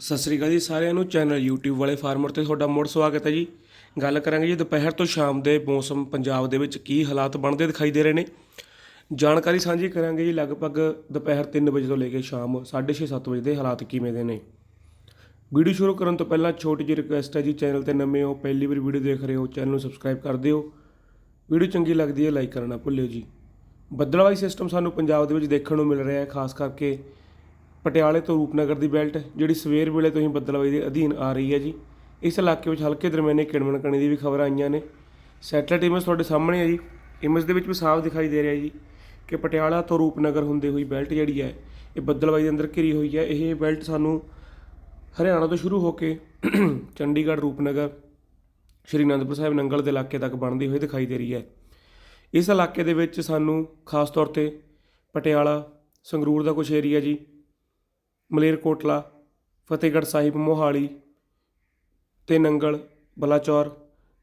ਸਤਿ ਸ੍ਰੀ ਅਕਾਲ ਜੀ ਸਾਰਿਆਂ ਨੂੰ, ਚੈਨਲ YouTube ਵਾਲੇ ਫਾਰਮਰ ਤੇ ਤੁਹਾਡਾ ਮੁੜ ਸਵਾਗਤ ਹੈ ਜੀ। ਗੱਲ ਕਰਾਂਗੇ ਜੀ ਦੁਪਹਿਰ ਤੋਂ ਸ਼ਾਮ ਦੇ ਮੌਸਮ ਪੰਜਾਬ ਦੇ ਵਿੱਚ ਕੀ ਹਾਲਾਤ ਬਣਦੇ ਦਿਖਾਈ ਦੇ ਰਹੇ ਨੇ। ਜਾਣਕਾਰੀ ਸਾਂਝੀ ਕਰਾਂਗੇ ਜੀ ਲਗਭਗ ਦੁਪਹਿਰ 3 ਵਜੇ ਤੋਂ ਲੈ ਕੇ ਸ਼ਾਮ 6:30 7 ਵਜੇ ਦੇ ਹਾਲਾਤ ਕਿਵੇਂ ਦੇ ਨੇ। ਵੀਡੀਓ ਸ਼ੁਰੂ ਕਰਨ ਤੋਂ ਪਹਿਲਾਂ ਛੋਟੀ ਜਿਹੀ ਰਿਕੁਐਸਟ ਹੈ ਜੀ, ਚੈਨਲ ਤੇ ਨਵੇਂ ਹੋ, ਪਹਿਲੀ ਵਾਰ ਵੀਡੀਓ ਦੇਖ ਰਹੇ ਹੋ, ਚੈਨਲ ਨੂੰ ਸਬਸਕ੍ਰਾਈਬ ਕਰ ਦਿਓ। ਵੀਡੀਓ ਚੰਗੀ ਲੱਗਦੀ ਹੈ ਲਾਈਕ ਕਰਨਾ ਭੁੱਲਿਓ ਜੀ। ਬੱਦਲਵਾਈ ਸਿਸਟਮ ਸਾਨੂੰ ਪੰਜਾਬ ਦੇ ਵਿੱਚ ਦੇਖਣ ਨੂੰ ਮਿਲ ਰਿਹਾ ਹੈ, ਖਾਸ ਕਰਕੇ ਪਟਿਆਲੇ ਤੋਂ ਰੂਪਨਗਰ ਦੀ ਬੈਲਟ, ਜਿਹੜੀ ਸਵੇਰ ਵੇਲੇ ਤੋਂ ਹੀ ਬੱਦਲਵਾਈ ਦੇ ਅਧੀਨ ਆ ਰਹੀ ਹੈ ਜੀ। ਇਸ ਇਲਾਕੇ ਵਿੱਚ ਹਲਕੇ ਦਰਮਿਆਨੇ ਕਿਣਮਣ ਕਣੀ ਦੀ ਵੀ ਖਬਰਾਂ ਆਈਆਂ ਨੇ। ਸੈਟਲਾਈਟ ਇਮੇਜ ਤੁਹਾਡੇ ਸਾਹਮਣੇ ਹੈ ਜੀ। ਇਮੇਜ ਦੇ ਵਿੱਚ ਵੀ ਸਾਫ਼ ਦਿਖਾਈ ਦੇ ਰਿਹਾ ਜੀ ਕਿ ਪਟਿਆਲਾ ਤੋਂ ਰੂਪਨਗਰ ਹੁੰਦੇ ਹੋਈ ਬੈਲਟ ਜਿਹੜੀ ਹੈ, ਇਹ ਬੱਦਲਵਾਈ ਦੇ ਅੰਦਰ ਘਿਰੀ ਹੋਈ ਹੈ। ਇਹ ਬੈਲਟ ਸਾਨੂੰ ਹਰਿਆਣਾ ਤੋਂ ਸ਼ੁਰੂ ਹੋ ਕੇ ਚੰਡੀਗੜ੍ਹ, ਰੂਪਨਗਰ ਸ਼੍ਰੀ ਅਨੰਦਪੁਰ ਸਾਹਿਬ, ਨੰਗਲ ਦੇ ਇਲਾਕੇ ਤੱਕ ਬਣਦੀ ਹੋਈ ਦਿਖਾਈ ਦੇ ਰਹੀ ਹੈ। ਇਸ ਇਲਾਕੇ ਦੇ ਵਿੱਚ ਸਾਨੂੰ ਖਾਸ ਤੌਰ ਤੇ ਪਟਿਆਲਾ, ਸੰਗਰੂਰ ਦਾ ਕੁਝ ਏਰੀਆ ਜੀ ਮਲੇਰਕੋਟਲਾ, ਫਤਿਹਗੜ੍ਹ ਸਾਹਿਬ, ਮੋਹਾਲੀ ਅਤੇ ਨੰਗਲ, ਬਲਾਚੌਰ,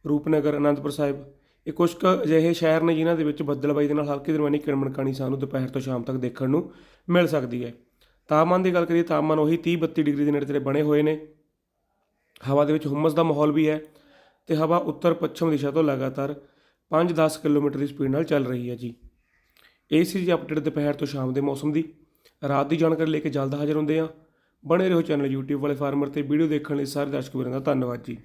ਰੂਪਨਗਰ, ਅਨੰਦਪੁਰ ਸਾਹਿਬ। ਇਹ ਕੁਝ ਕੁ ਅਜਿਹੇ ਸ਼ਹਿਰ ਨੇ ਜਿਨ੍ਹਾਂ ਦੇ ਵਿੱਚ ਬੱਦਲਬਾਈ ਦੇ ਨਾਲ ਹਲਕੀ ਦਰਮਿਆਨੀ ਕਿਣਮਣਕਾਣੀ ਸਾਨੂੰ ਦੁਪਹਿਰ ਤੋਂ ਸ਼ਾਮ ਤੱਕ ਦੇਖਣ ਨੂੰ ਮਿਲ ਸਕਦੀ ਹੈ। ਤਾਪਮਾਨ ਦੀ ਗੱਲ ਕਰੀਏ, ਤਾਪਮਾਨ ਉਹੀ 30 32 ਡਿਗਰੀ ਦੇ ਨੇੜੇ ਤੇੜੇ ਬਣੇ ਹੋਏ ਨੇ। ਹਵਾ ਦੇ ਵਿੱਚ ਹੁਮਸ ਦਾ ਮਾਹੌਲ ਵੀ ਹੈ ਤੇ ਹਵਾ ਉੱਤਰ ਪੱਛਮ ਦਿਸ਼ਾ ਤੋਂ ਲਗਾਤਾਰ 5-10 ਕਿਲੋਮੀਟਰ ਦੀ ਸਪੀਡ ਨਾਲ ਚੱਲ ਰਹੀ ਹੈ ਜੀ। ਇਹ ਸੀ ਜੀ ਅਪਡੇਟ ਦੁਪਹਿਰ ਤੋਂ ਸ਼ਾਮ ਦੇ ਮੌਸਮ ਦੀ। ਰਾਤ ਦੀ ਜਾਣਕਾਰੀ ਲੈ ਕੇ ਜਲਦ ਹਾਜ਼ਰ ਹੁੰਦੇ ਹਾਂ। ਬਣੇ ਰਹੋ ਚੈਨਲ YouTube ਵਾਲੇ ਫਾਰਮਰ ਤੇ ਵੀਡੀਓ ਦੇਖਣ ਲਈ ਸਾਰੇ ਦਰਸ਼ਕ ਵੀਰਾਂ ਦਾ ਧੰਨਵਾਦ ਜੀ।